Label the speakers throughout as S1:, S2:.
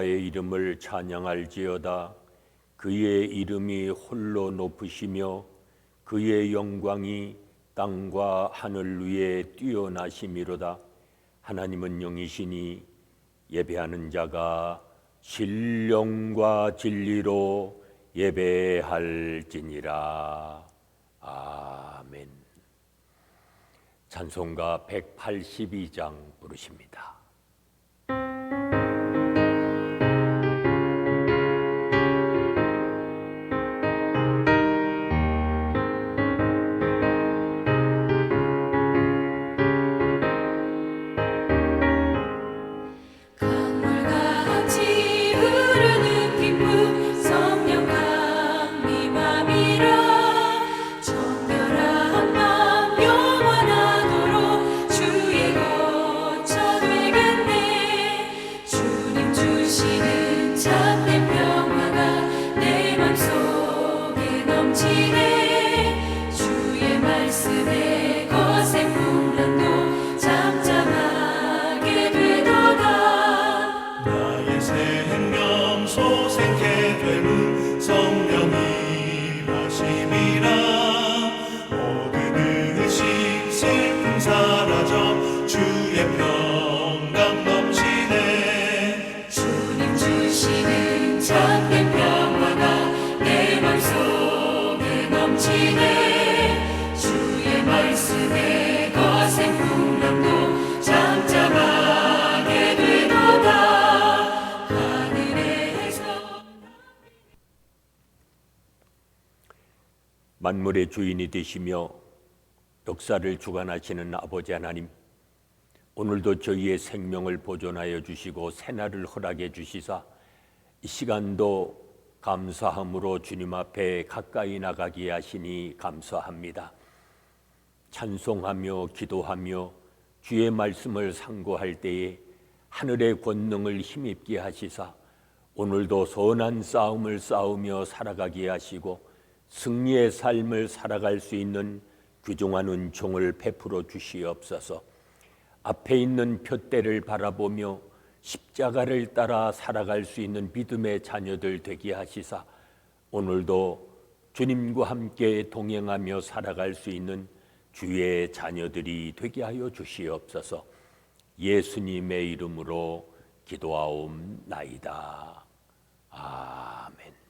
S1: 여호와의 이름을 찬양할지어다. 그의 이름이 홀로 높으시며 그의 영광이 땅과 하늘 위에 뛰어나심이로다. 하나님은 영이시니 예배하는 자가 신령과 진리로 예배할지니라. 아멘. 찬송가 182장 부르십니다. 만물의 주인이 되시며 역사를 주관하시는 아버지 하나님, 오늘도 저희의 생명을 보존하여 주시고 새날을 허락해 주시사 이 시간도 감사함으로 주님 앞에 가까이 나가게 하시니 감사합니다. 찬송하며 기도하며 주의 말씀을 상고할 때에 하늘의 권능을 힘입게 하시사 오늘도 선한 싸움을 싸우며 살아가게 하시고 승리의 삶을 살아갈 수 있는 귀중한 은총을 베풀어 주시옵소서. 앞에 있는 표대를 바라보며 십자가를 따라 살아갈 수 있는 믿음의 자녀들 되게 하시사 오늘도 주님과 함께 동행하며 살아갈 수 있는 주의 자녀들이 되게 하여 주시옵소서. 예수님의 이름으로 기도하옵나이다. 아멘.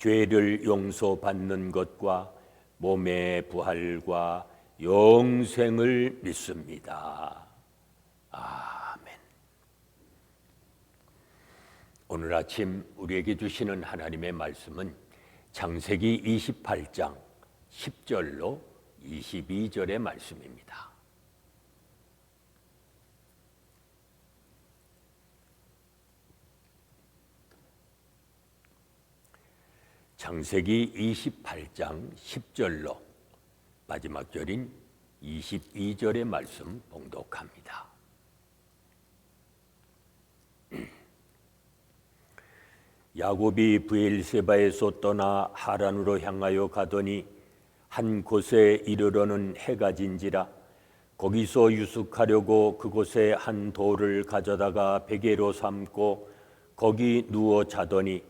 S1: 죄를 용서받는 것과 몸의 부활과 영생을 믿습니다. 아멘. 오늘 아침 우리에게 주시는 하나님의 말씀은 창세기 28장 10절로 22절의 말씀입니다. 창세기 28장 10절로 마지막 절인 22절의 말씀 봉독합니다. 야곱이 브엘세바에서 떠나 하란으로 향하여 가더니 한 곳에 이르러는 해가 진지라 거기서 유숙하려고 그곳에 한 돌을 가져다가 베개로 삼고 거기 누워 자더니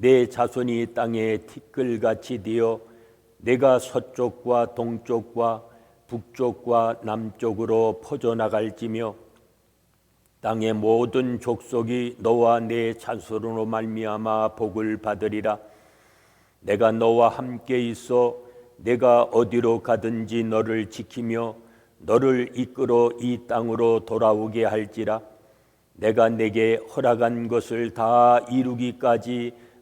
S1: 내 자손이 땅에 티끌같이 되어 내가 서쪽과 동쪽과 북쪽과 남쪽으로 퍼져나갈지며 땅의 모든 족속이 너와 내 자손으로 말미암아 복을 받으리라. 내가 너와 함께 있어 내가 어디로 가든지 너를 지키며 너를 이끌어 이 땅으로 돌아오게 할지라. 내가 내게 허락한 것을 다 이루기까지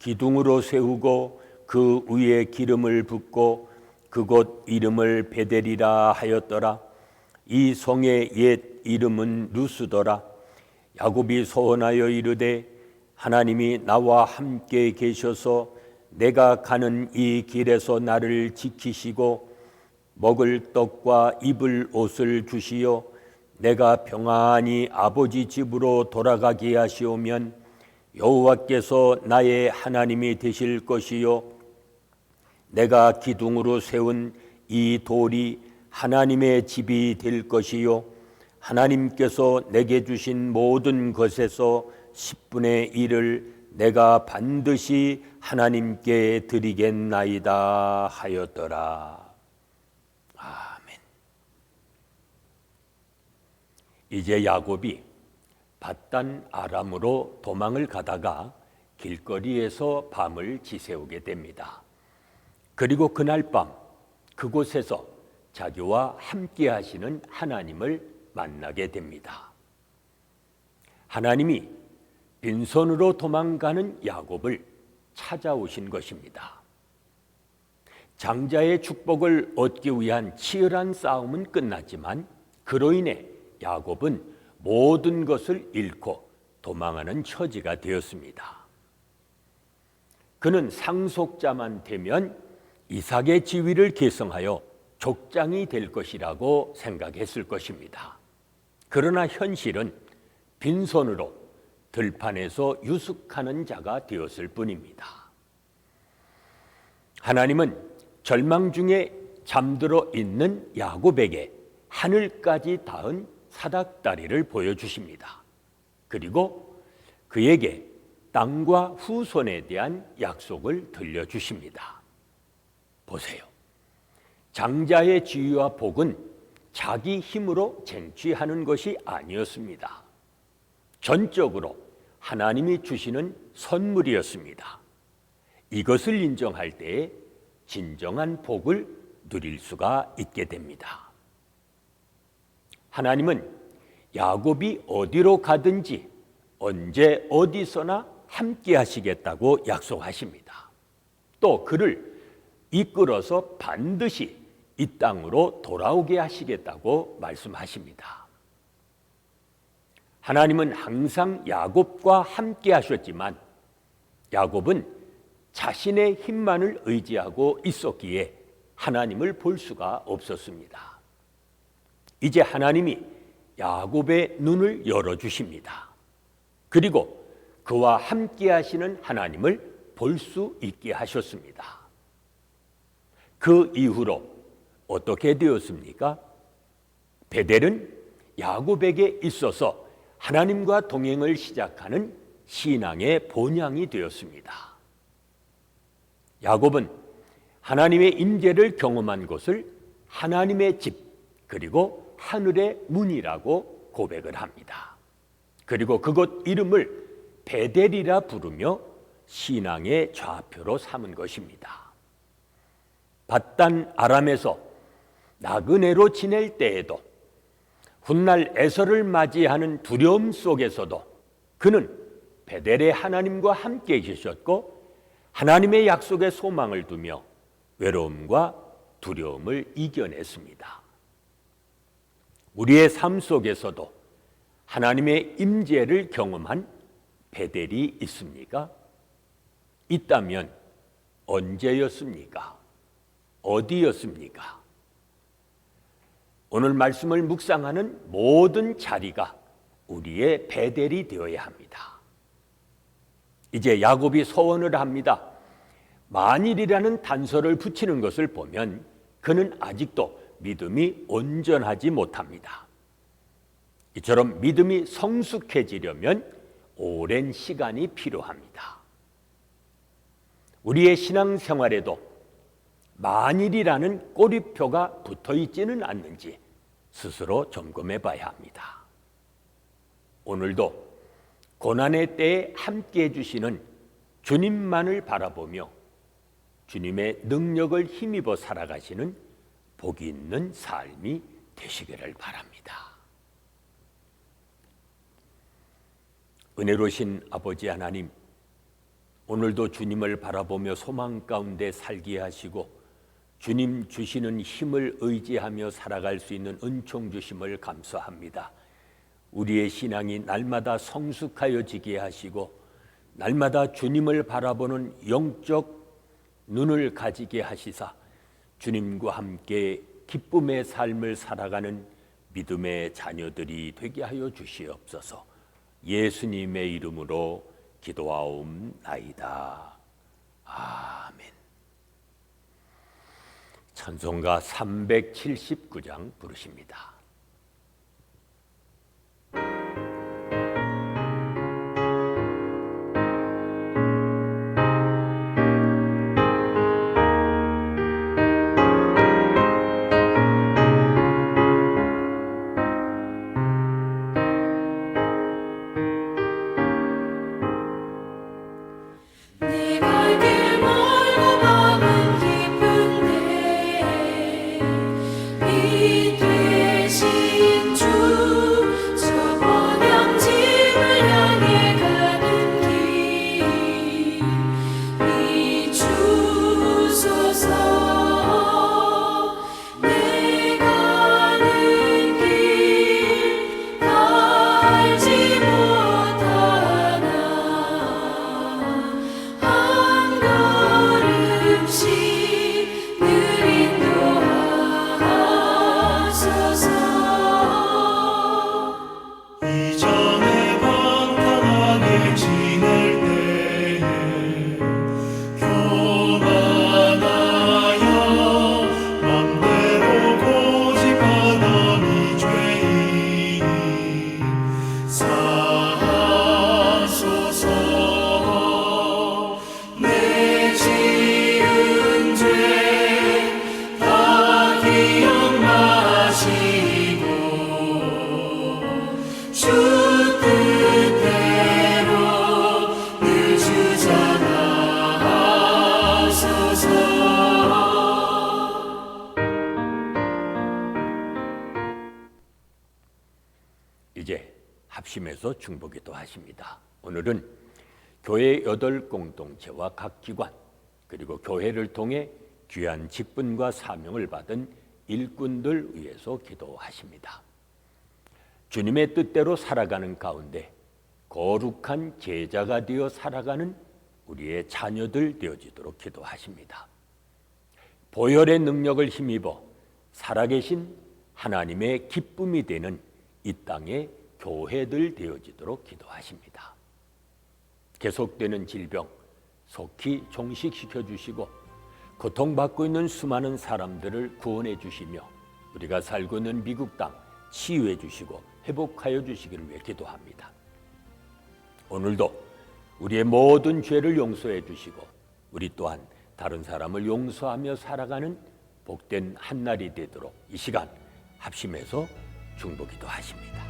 S1: 기둥으로 세우고 그 위에 기름을 붓고 그곳 이름을 베델이라 하였더라. 이 성의 옛 이름은 루스더라. 야곱이 소원하여 이르되 하나님이 나와 함께 계셔서 내가 가는 이 길에서 나를 지키시고 먹을 떡과 입을 옷을 주시어 내가 평안히 아버지 집으로 돌아가게 하시오면 여호와께서 나의 하나님이 되실 것이요 내가 기둥으로 세운 이 돌이 하나님의 집이 될 것이요 하나님께서 내게 주신 모든 것에서 10분의 1을 내가 반드시 하나님께 드리겠나이다 하였더라. 아멘. 이제 야곱이 바단 아람으로 도망을 가다가 길거리에서 밤을 지새우게 됩니다. 그리고 그날 밤 그곳에서 자기와 함께 하시는 하나님을 만나게 됩니다. 하나님이 빈손으로 도망가는 야곱을 찾아오신 것입니다. 장자의 축복을 얻기 위한 치열한 싸움은 끝났지만 그로 인해 야곱은 모든 것을 잃고 도망하는 처지가 되었습니다. 그는 상속자만 되면 이삭의 지위를 계승하여 족장이 될 것이라고 생각했을 것입니다. 그러나 현실은 빈손으로 들판에서 유숙하는 자가 되었을 뿐입니다. 하나님은 절망 중에 잠들어 있는 야곱에게 하늘까지 닿은 사닥다리를 보여주십니다. 그리고 그에게 땅과 후손에 대한 약속을 들려주십니다. 보세요. 장자의 지위와 복은 자기 힘으로 쟁취하는 것이 아니었습니다. 전적으로 하나님이 주시는 선물이었습니다. 이것을 인정할 때에 진정한 복을 누릴 수가 있게 됩니다. 하나님은 야곱이 어디로 가든지 언제 어디서나 함께 하시겠다고 약속하십니다. 또 그를 이끌어서 반드시 이 땅으로 돌아오게 하시겠다고 말씀하십니다. 하나님은 항상 야곱과 함께 하셨지만 야곱은 자신의 힘만을 의지하고 있었기에 하나님을 볼 수가 없었습니다. 이제 하나님이 야곱의 눈을 열어 주십니다. 그리고 그와 함께 하시는 하나님을 볼 수 있게 하셨습니다. 그 이후로 어떻게 되었습니까? 베델은 야곱에게 있어서 하나님과 동행을 시작하는 신앙의 본향이 되었습니다. 야곱은 하나님의 임재를 경험한 곳을 하나님의 집 그리고 하늘의 문이라고 고백을 합니다. 그리고 그곳 이름을 베델이라 부르며 신앙의 좌표로 삼은 것입니다. 바단 아람에서 나그네로 지낼 때에도 훗날 에서를 맞이하는 두려움 속에서도 그는 베델의 하나님과 함께 계셨고 하나님의 약속에 소망을 두며 외로움과 두려움을 이겨냈습니다. 우리의 삶 속에서도 하나님의 임재를 경험한 베델이 있습니까? 있다면 언제였습니까? 어디였습니까? 오늘 말씀을 묵상하는 모든 자리가 우리의 베델이 되어야 합니다. 이제 야곱이 소원을 합니다. 만일이라는 단서를 붙이는 것을 보면 그는 아직도 믿음이 온전하지 못합니다. 이처럼 믿음이 성숙해지려면 오랜 시간이 필요합니다. 우리의 신앙 생활에도 만일이라는 꼬리표가 붙어 있지는 않는지 스스로 점검해 봐야 합니다. 오늘도 고난의 때에 함께 해주시는 주님만을 바라보며 주님의 능력을 힘입어 살아가시는 복이 있는 삶이 되시기를 바랍니다. 은혜로신 아버지 하나님, 오늘도 주님을 바라보며 소망 가운데 살게 하시고 주님 주시는 힘을 의지하며 살아갈 수 있는 은총 주심을 감사합니다. 우리의 신앙이 날마다 성숙하여지게 하시고 날마다 주님을 바라보는 영적 눈을 가지게 하시사 주님과 함께 기쁨의 삶을 살아가는 믿음의 자녀들이 되게 하여 주시옵소서. 예수님의 이름으로 기도하옵나이다. 아멘. 찬송가 379장 부르십니다. 합심해서 중보기도 하십니다. 오늘은 교회 여덟 공동체와 각 기관 그리고 교회를 통해 귀한 직분과 사명을 받은 일꾼들 위해서 기도하십니다. 주님의 뜻대로 살아가는 가운데 거룩한 제자가 되어 살아가는 우리의 자녀들 되어지도록 기도하십니다. 보혈의 능력을 힘입어 살아계신 하나님의 기쁨이 되는 이 땅의 교회들 되어지도록 기도하십니다. 계속되는 질병 속히 종식시켜 주시고 고통받고 있는 수많은 사람들을 구원해 주시며 우리가 살고 있는 미국 땅 치유해 주시고 회복하여 주시기를 위해 기도합니다. 오늘도 우리의 모든 죄를 용서해 주시고 우리 또한 다른 사람을 용서하며 살아가는 복된 한날이 되도록 이 시간 합심해서 중보기도 하십니다.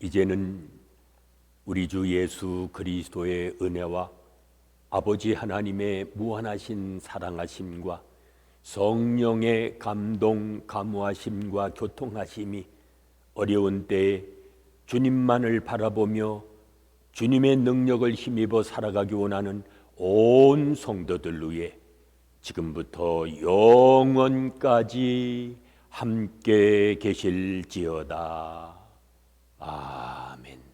S1: 이제는 우리 주 예수 그리스도의 은혜와 아버지 하나님의 무한하신 사랑하심과 성령의 감동 감화심과 교통하심이 어려운 때에 주님만을 바라보며 주님의 능력을 힘입어 살아가기 원하는 온 성도들 위해 지금부터 영원까지 함께 계실지어다. 아멘.